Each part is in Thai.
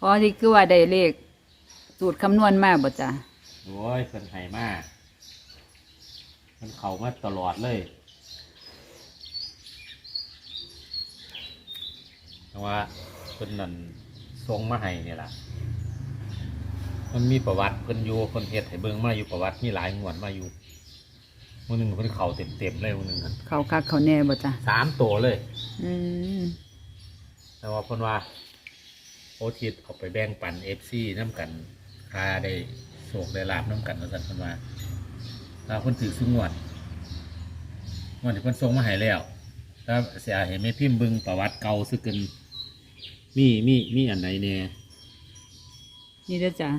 พอที่คือว่าได้เลข สูตรคำนวณมาบ่จ้ะโอ้ยเพิ่นให้มามันเข้ามาตลอดเลยแต่ว่าเพิ่นนั่นทรงมาให้เนี่ยล่ะ มันมีประวัติเพิ่นอยู่เพิ่นเฮ็ดให้เบิ่งมาอยู่ประวัติมีหลายงวดมาอยู่มื้อหนึงเพิ่นเข้าเต็มๆเลยมื้อหนึงหั่นเขาคักเขาแน่บ่จ้ะสามตัวเลย อืมแต่ว่าเพิ่นว่า โอทิศเอาไปแบ่งปัน FC น้ำกันค่าได้โศกได้ลาบน้ำกันว่าซั่นเพิ่นว่าแล้วเพิ่นถือสุงวดงวดที่เพิ่นส่งมาให้แล้วแล้วเสียเห็นไหมพิมพ์เบิ่งประวัติเก่าซึกกันมีมีมีอันไหนแน่นี่เด้อจ้ะ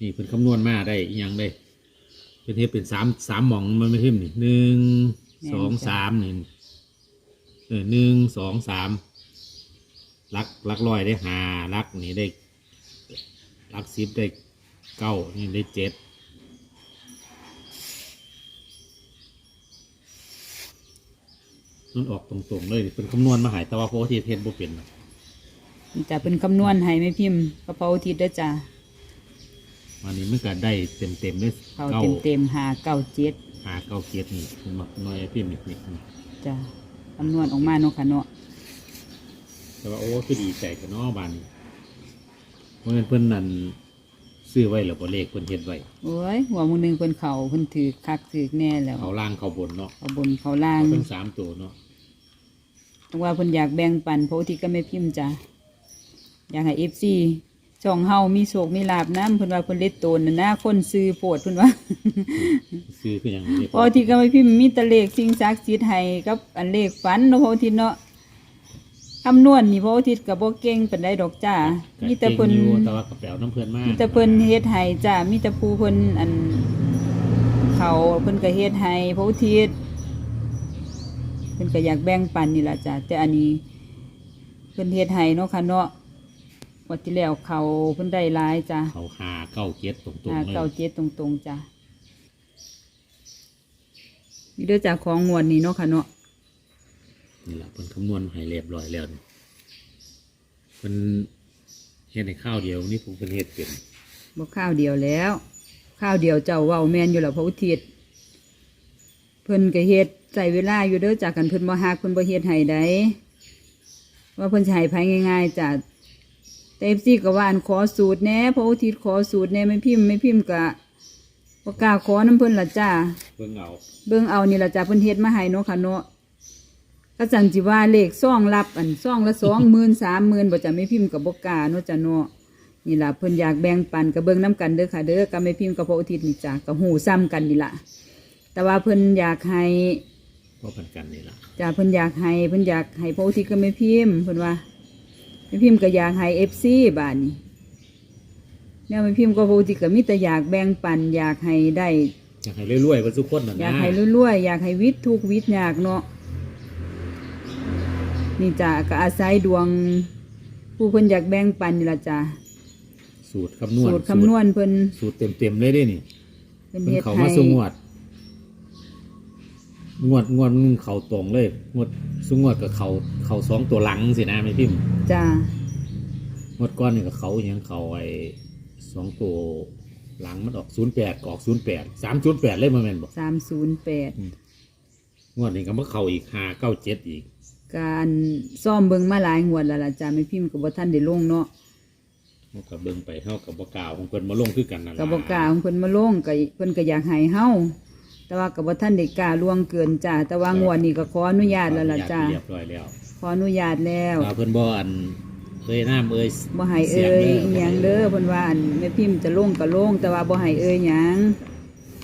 นี่เพิ่นคำนวณมาได้อิหยังได้เป็นเทปเป็นสามสามหม่องมันไม่พิมพ์นี่หนึ่งสองสามนี่เออหนึ่งสองสาม ลักลักร้อยได้หาลักนี่ได้ลักสิบได้เก้านี่ได้เจ็ดมันออกตรงๆเลยเป็นคำนวณมาใหายแต่ว่าโพธิเทศบ่เป็นหรอกนี่จ้ะเป็นคำนวณให้แม่พิมพ์กระเพราทิศเด้อจ้ะวันนี้มันก็ได้เต็มๆเลยเขาเก้าเต็มเต็มๆหาเก้าเจ็ดหาเก้าเจ็ดนี่ผมมาหน่อยพิมพ์นี่นี่นี่จ้ะคำนวณออกมาเนาะค่ะเนาะแต่ ว่าโอ้คือดีใจกับน้องบานนี้เพราะงั้นเพิ่นนั่นซื้อไว้หรือบ่เลขเพิ่นเฮ็ดไว้โอ้ยหัวมือหนึงเพิ่นเขาเพิ่นถือคักถือแน่แล้วเขาล่างเขาบนเนาะเขาบนเขาล่าง เขาเป็นสามตัวเนาะเพราะว่าเพิ่นอยากแบ่งปันเพราะที่ก็ไม่พิมพ์จ้ะอยากให้เอฟซีช่องเฮามีโศกมีลาบน้ำเพิ่นว่าเพิ่นเล็ดโตนน่ะนะคนซื้อโพดเพิ่นว่าซื้อคืออย่างนี้เพราะที่ก็ไม่พิมพ์มีแตะเลขสิ่งศักดิ์สิทธิ์ให้กับอันเลขฝันเนาะเพราะที่เนาะ คำนวณนี่เพราะที่ก็บ่เก่งปานใดดอกจ้ามีแต่เพิ่นก่งอยู่แต่ว่ากระเป๋าน้ำเพิ่นมากมีแต่เพิ่นเฮ็ดให้จ้ามีแต่ผู้เพิ่นอัน เขาเพิ่นก็เฮ็ดให้พระอุทิศเพิ่นก็อยากแบ่งปันนี่ล่ะจ้าแต่อันนี้เพิ่นเฮ็ดให้เนาะค่ะเนาะวัดที่แล้วเขาเพิ่นได้หลายจ้าเขาหาเก้าเจ็ดตรงห้าๆเลยเก้าเจ็ดตรงๆจ้านี่เด้อจ้าของงวดนี้เนาะค่ะเนาะนี่แหละเพิ่นคำนวณให้เรียบร้อยแล้วนี่ เพิ่นเฮ็ดในข้าวเดียวนี่ผมเพิ่นเฮ็ดเป็นบ่ข้าวเดียวแล้ว ข้าวเดียวเจ้าเว้าแม่นอยู่แล้วพระอุทิศเพิ่นก็เฮ็ดใส่เวลาอยู่เด้อจากกันเพิ่นบ่ฮักเพิ่นบ่เฮ็ดให้ได้ว่าเพิ่นสิให้ไผง่ายๆจ้ะแต่ FC ก็ว่าอันขอสูตรแหน่พระอุทิศขอสูตรแหน่ไม่พิมพ์ไม่พิมพ์ก็บ่กล้าขอนํเพิ่นล่ะจ้าเบิ่งเอาเบิ่งเอานี่ล่ะจ้าเพิ่นเฮ็ดมาให้เนาะค่ะเนาะ ก็จังสิว่าเลขซ่องรับอันซ่องละ20,000 30,000บ่จ้ะไม่พิมพ์ก็บ่กล้าเนาะจ้ะเนาะนี่ล่ะเพิ่นอยากแบ่งปันกับเบิ่งน้กันเด้อค่ะ เด้อกับแม่พิมพ์กับพระอุทิศนี่จ้ะกับหูซ้ำกันนี่ล่ะแต่ว่าเพิ่นอยากให้เพราะกันกันนี่ล่ะจ้ะเพิ่นอยากให้เพิ่นอยากให้พระอุทิศกับแม่พิมพ์เพิ่นว่าแม่พิมพ์ก็อยากให้ FC บาดนี้แนวแม่พิมพ์กับพระอุทิศก็มีแต่อยากแบ่งปันอยากให้ได้ อยากให้รวยๆเพิ่นทุกคนน่ะอยากนะให้รวยๆอยากให้วิทย์ทุกข์วิทย์ยากเนาะ นี่จ้ะก็อาศัยดวง ผู้เพิ่นอยากแบ่งปันนี่ล่ะจ้ะสูตรคำนวณสูตรคำนวณเพิ่นสูตรเต็มๆเลยเด้นี่เพิ่นเพิ่นเฮ็ดเขาให้มาสุงวด งวดงวดมึงเขาตรงเลย งวดสุงวดกับเขาเขาสองตัวหลังสินะไม่พิมพ์จ้างวดก้อนนี่กับเขาอย่างเขาไอ้สองตัวหลังมันออกศูนย์แปดออกศูนย์แปดสามศูนย์แปดเลยมาแม่นบอกสามศูนย์แปดงวดนี้ก็มาเขาอีกห้าเก้าเจ็ดอีก การซ่อมเบิงมาหลายงวดแล้วล่ะจ้าไม่พิมพ์กับบ่ท่านได้ลงเนาะเขากับเบิ่งไปเขากับบกล่าวของเพิ่นมาลงคือกันนั่นกัล่ะบบ่กล้าของเพิ่นมาลงก็เพิ่นก็อยากให้เฮาแต่ว่ากับบ่ท่านได้กล้าล่วงเกินจ้าแต่ว่างวดนี้ก็ขออนุญาตแล้วล่ะจ้าเรียบร้อยแล้วขออนุญาตแล้วว่าเพิ่นบ่อันเอ้ยน้ำเอ้ยบ่ให้เอ่ยอิหยังเด้อเพิ่นว่าอันแม่พิมพ์จะลงก็ลงแต่ว่าบ่ให้เอ่ยหยัง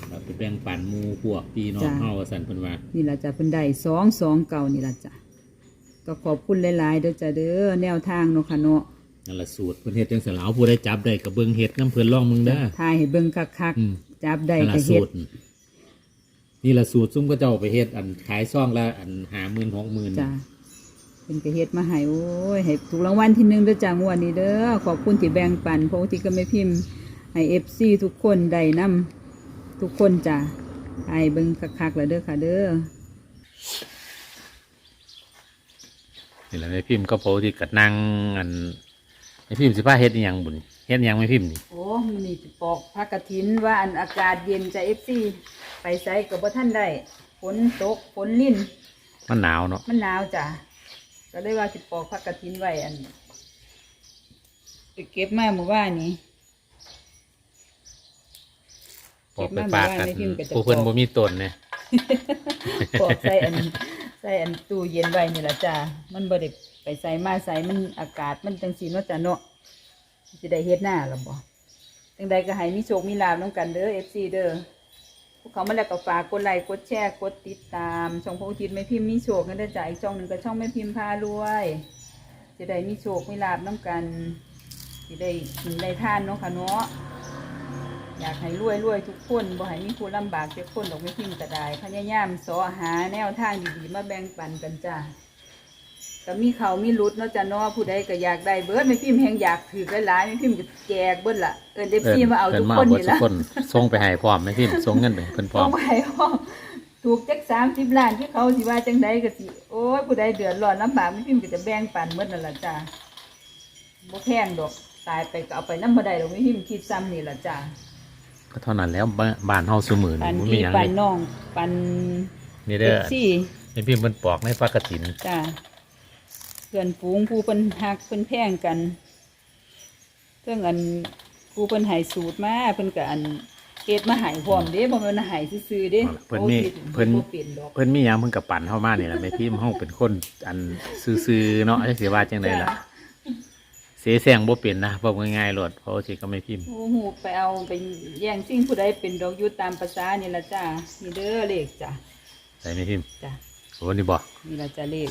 เราไปแบ่งปันหมู่พวกพี่น้องจ้ะเฮาว่าซั่นเพิ่นว่านี่ล่ะจ้าเพิ่นได้2 2เก่านี่ล่ะจ้า ก็ขอบคุณหลายๆเด้อจ้าเด้อแนวทางเนาะค่ะเนาะนั่นละสูตรเพิ่นเฮ็ดจังซั่นล่ะเอาผู้ใดจับได้ก็เบิ่งเฮ็ดน้ำเพิ่นลองมึงเด้อ ทายให้เบิ่งคักอืม ๆจับได้นั่นก็ละเฮ็สูดตรนี่ละสูตรซุ่มก็เจ้าไปเฮ็ดอันขายซ่องละอันหาหมื่นหกหมื่นจ้าเป็นกระเฮ็ดมาให้โอ้ยให้ถูกรางวัลที่หนึ่งเด้อจ้างวดนี้เด้อขอบคุณที่แบ่งปันเพราะที่ก็ไม่พิมพ์ให้เอฟซีทุกคนได้นํทุกคนจ้าให้เบิ่งคักๆแล้วเด้อค่ะเด้อ นี่แหละแม่พิมพ์ก็โพสต์ที่กัดนั่งอันไม่พิมพ์สิพาเฮ็ดอีหยังบุญเฮ็ดอีหยังไม่พิมพ์นี่โอ้มันนี่จะปอกผักกระถินว่าอันอากาศเย็นจะเอฟซีไปไซกับบ่ท่านได้ฝนตกฝนลิ่นมันหนาวเนาะมันหนาวจ้ะก็เลยว่าสิปอกผักกระถินไว้อันไปเก็บมาเมื่อวานนี้ ปอกไปปากกันเก็บมาเมื่อวานไม่พิมพ์ก็จะ ผู้เพิ่นปอกบ่มีต้นเนี่ย ปอกใส่อัน ใส่อันตู้เย็นไว้นี่ละจ้ะมันบ่ได้ไปใส่มาใส่มันอากาศมันจังสีเนาะจ้ะเนาะสิได้เฮ็ดหน้าล่ะบ่จังใดก็ให้มีโชคมีลาภนํกันเด้อ FC เด้อพวกเขามาแล้วก็ฝากกดไลค์กดแชร์กดติดตามช่องพระอุทิศไม่พิมพ์มีโชคกันได้จ้ะอีกช่องหนึ่งก็ช่องไม่พิมพ์พารวยจะได้มีโชคมีลาภนํกันสิได้กินได้ทานเนาะค่ะเนาะ อยากให้รวยรวยทุกคนบ่ให้มีผู้ลำบากเจ้าคนดอกไม่พิมพ์ก็ได้พยายามสอหาแนวทางดีๆมาแบ่งปันกันจ้าก็มีเขามีรุดเนาะจ้ะเนาะผู้ใดก็อยากได้เบิดไม่พิมพ์แหงอยากถือหลายๆไม่พิมพ์ก็แจกเบิดล่ะเอิ้นเอฟซีมาเอาเพิ่ทุนกมาคนเบิดนี่ทุกล่ะคนส่งไปให้พร้อมไม่พิมพ์ส่งเงินไปให้เพิ่นพร้อต้อมงไปห้องถูกจักสามสิบล้านที่เขาสิว่าจังใดก็สิโอ้ยผู้ใดเดือดร้อนลำบากไม่พิมพ์ก็จะแบ่งปันเบิดนั่นล่ะจ้าบ่แพงดอกตายไปก็เอาไปนำบ่ได้ดอกไม่พิมพ์คิดซ้ำนี่ล่ะจ้า ก็เท่านั้นแล้วบ้านบ้านเฮาซุมื้อปันี่นบ่มีพี่หยังปัเลนยน้อง ปันนี่เอเด้อฟซีไม่พิมพ์เพิ่นปอกในปากกฐินจ้าเพื่อนฝูงผู้เพิ่นหักเพิ่นแพงกันเรื่องอันผู้เพิ่นใหายสูตรมาเพิ่นก็อันเฮ็ดมาใหายพร้อมเด้บ่แม่นใหายซื่อๆเด้เพิ่นมีโอ้ยเพิ่นบ่เปลี่ยนดอก เพิ่นมีหยังเพิ่นก็ปั่นเฮามานี่ล่ะแม่พิมพ์เฮาเป็นคนอันซื่อๆเนาะจักสิว่าจังไดล่ะจ้ะ เสียแซงบ่เป็นนะบอกง่ายๆโลดเพราะว่าสิก็ไม่พิมพ์ โอ้โหไปเอาไปแย่งสิ่งผู้ใดเป็นดอกอยู่ตามภาษานี่ล่ะจ้านี่เด้อเลขจ้ะใส่ไม่พิมพ์จ้ะโอ้นี่บ่นี่ล่ะจ้ะเลข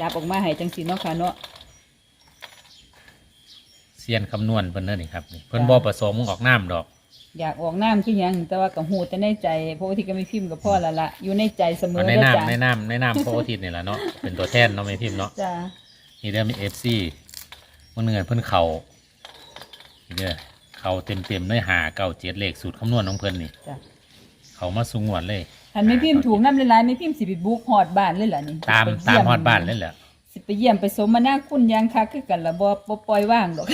จับออกมาให้จังซี่เนาะค่ะเนาะ เซียนคำนวณเพิ่นเด้อนี่ครับนี่เพิ่นบ่ผสมออกน้ำดอก อยากออกน้ำคือหยังแต่ว่าก็ฮู้แต่ในใจเพราะว่าที่ก็ไม่พิมพ์กับพ่อละละอยู่ในใจเสมอเอาในเด้อน้ำจ้ะในน้ำในน้ำพระอาทิตย์นี่แหละเนาะเป็นตัวแทนเนาะไม่พิมพ์เนาะจ้า นี่เด้อมีเอฟซี มันเงินเพิ่นเข่านี่เด้อเข่าเต็มเต็มๆเลยหาเก้าเจ็ดเลขสูตรคำนวณของเพิ่นนี่จ้ะเขามาสูงวดเลยหันไม่พิมพ์ถูกน้ำหลายๆไม่พิมพ์สิไปบุกฮอดบ้านเลยล่ะนี่ตามไปตามเยี่ยฮอดบ้านเลยแหละสิไปเยี่ยมไปสมมาหน้าคุณยางคักคือกันละบ่บ่ปล่อยว่างดอก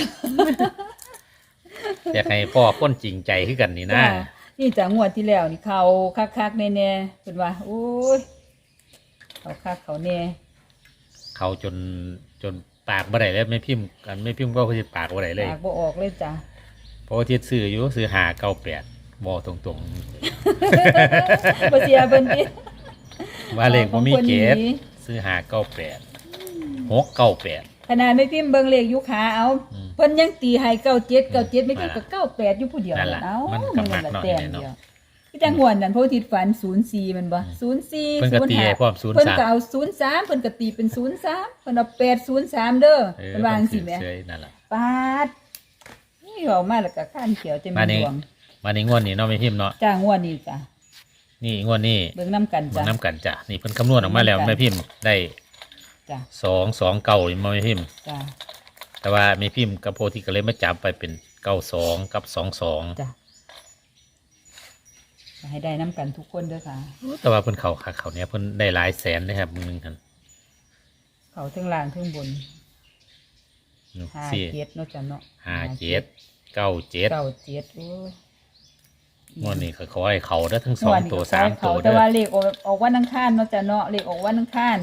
อยากให้พ่อพ้นจริงใจขึ้นกันนี่นะจ้านี่จากงวดที่แล้วนี่เขาคักๆแน่ๆเป็นว่าโอ้ยเขาคักเขาแน่ เขาจนจน ปากบ่ได้เลยไม่พิมพ์กันไม่พิมพ์ก็คือปากบ่ได้เลย ปากบ่ออกเลยจ้ะเพราะว่าที่ซื้ออยู่ซื้อหาเก้าแปดบ่ตรงบ่เสียเพิ่นติ ๆ ว่าเลขบ่มีเกตซื้อหาเก้าแปดหกเก้าแปด ขนาดไม่พิมพ์เบิ่งเลขอยู่ขาเอาอืมเพิ่นยังตีให้97 97ไม่พิมพ์ก็98อยู่ผู้เดียวนั่นล่ะเอ้ามันมันก็มันั่กนล่ะเนาะแต้มเนาะเดียว คือจังหวนนั่นเพราะอาทิตย์ฝัน04มันบ่04เพิ่นก็ตีให้พร้อมเพิ่น03ก็เอา03เพิ่นก็ตีเป็น03เพิ่นเอา803เด้อเออเพิ่นวาจังสิแหมเฉยๆนั่นแหละปาดนี่เว้ามาแล้วก็ข้านเขียวเต็มมาดนี่วงมาในงวดนี้เนาะไม่พิมพ์เนาะจ้างวดนี้จ้ะนี่งวดนี้เบิ่งนํกันมันจ้ะ น้ำกันจ้ะนี่เพิ่นคำนวณออกมาแล้วน้ำกันไม่พิมพ์ได้จ้ะสองสองเก้ามาไม่พิมพ์ จ้ะแต่ว่าไม่พิมพ์กับโพธิก็เลยมาจับไปเป็นเก้าสองกับสองสอง จ้ะ ให้ได้นํกันทุกคนเด้อค่ะ แต่ว่าเพิ่นเขาคักเขาเนี้ยเพิ่นได้หลายแสนนะครับมึงนึงกันเขาทั้งล่างทั้งบนนี่ห้าสี่เจ็ดเนาะจ้ะเนาะห้าเจ็ดเก้าเจ็ดเก้าเจ็ดโอ้ยงวดนี้เขาขอให้เขาได้อทั้งสองตัวสามเขาตัวแต่เด้อว่าเลขออกออกวันอังคารเนาะจ้ะเนาะเลขออกวันอังคาร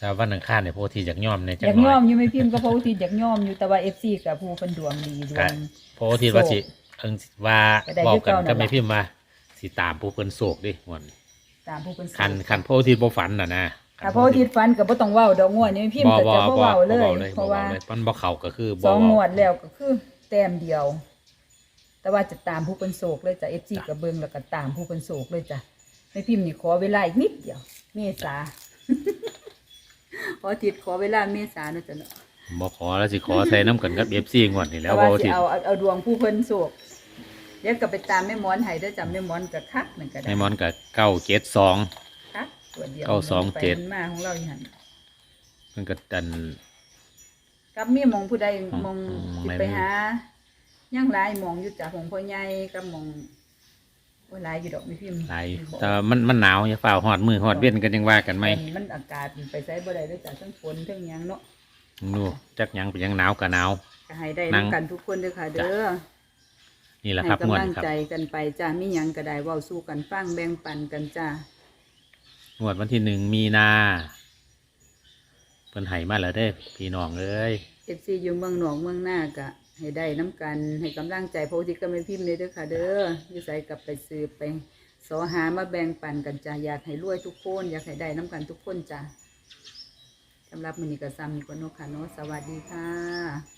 ถ้าวันอังคารเนี่ยโพธิจากย่อมในจัองยากหย่น่ออมยอยู่ไม่พิมพ์ก็เพราะว่าที่อยากย่อมอยู่แต่ว่าเอฟซีกับผู้เป็นดวงดีดวครังบโพธิว่าสิเอิงว่าก็ได้บอกกันคือเก่านั่นก็ล่ะไม่พิมพ์ว่า สิตามผู้เพิ่นโศกดิงวดนี้ตามผู้เป็นคันคันโพธิบ่ฝันน่ะนะถ้าเพราะว่าที่ฟันก็บ่ต้องเว้าดอกงวดนี่ไม่พิมพ์ก็จะบ่เว้าเลย เพบ่ราะเว้าว่าเลยมันบ่เข้าก็คือสบ่องงเว้าวดแล้วก็คือแต้มเดียว แต่ว่าจะตามผู้เป็นโศกเลยจ้ะเอฟซีกับเบิงแล้วก็ตามผู้เป็นโศกเลยจ้ะไม่พิมพ์นี่ขอเวลาอีกนิดเดียว เมษาขอติดขอเวลาเมษาเนาะจ้ะเนาะบ่ขอแล้วสิขอใส่น้ำกันกับ FC งวดนี่แล้วแต่บ่ว่าสิสิเอาเอาเอาดวงผู้เพิ่นโศกเดี๋ยวก็ไปตามแม่หมอนให้เด้อจำแม่หมอนก็คักนั่นก็ได้ให้มอนก็972คักตัวเดียวเก้าสองเจ็ดไปมันมาของเราอยู่หั่นเพิ่นก็ดัน กับมีหมองผู้ใดหมองอืมสิไม่ไปมีหาย่างหลายหมองอยู่จากของพ่อใหญ่กับหมองโอ้ยหลายอยู่ดอกไม่พิมพ์หลายบอกแต่ว่ามันมันหนาวอย่าฝ่าฮอดมือฮอดเว้นกันยังว่ากันไหมตอนนี้มันอากาศไปใส่บ่ได้ด้วยจากทั้งฝนทั้งหยังเนาะนู่จักหยังเป็นหยังหนาวกับหนาว ก็ให้ได้นั่ง นำกันทุกคนเด้อค่ะเด้อ นี่แหละให้ครับงวดกำลังครับ ใจกันไปจ้ามีหยังก็ได้เว้าสู้กันฟังแบ่งปันกันจ้างวดวันที่หนึ่งมีนาเพิ่นให้มาแล้วเด้อพี่น้องเอ้ย FC อยู่เมืองหนองเมืองหน้าก็ให้ได้น้ำกันให้กำลังใจเพราะที่ก็ไม่พิมพ์เลยเด้อค่ะ เด้ออยู่ใส่กลับไปซื้อไปสอหามาแบ่งปันกันจ้าอยากให้รวยทุกคนอยากให้ได้น้ำกันทุกคนจ้าสำหรับมื้อนี้ก็ซ้ำนี้ก่อนเนาะค่ะเนาะสวัสดีค่ะ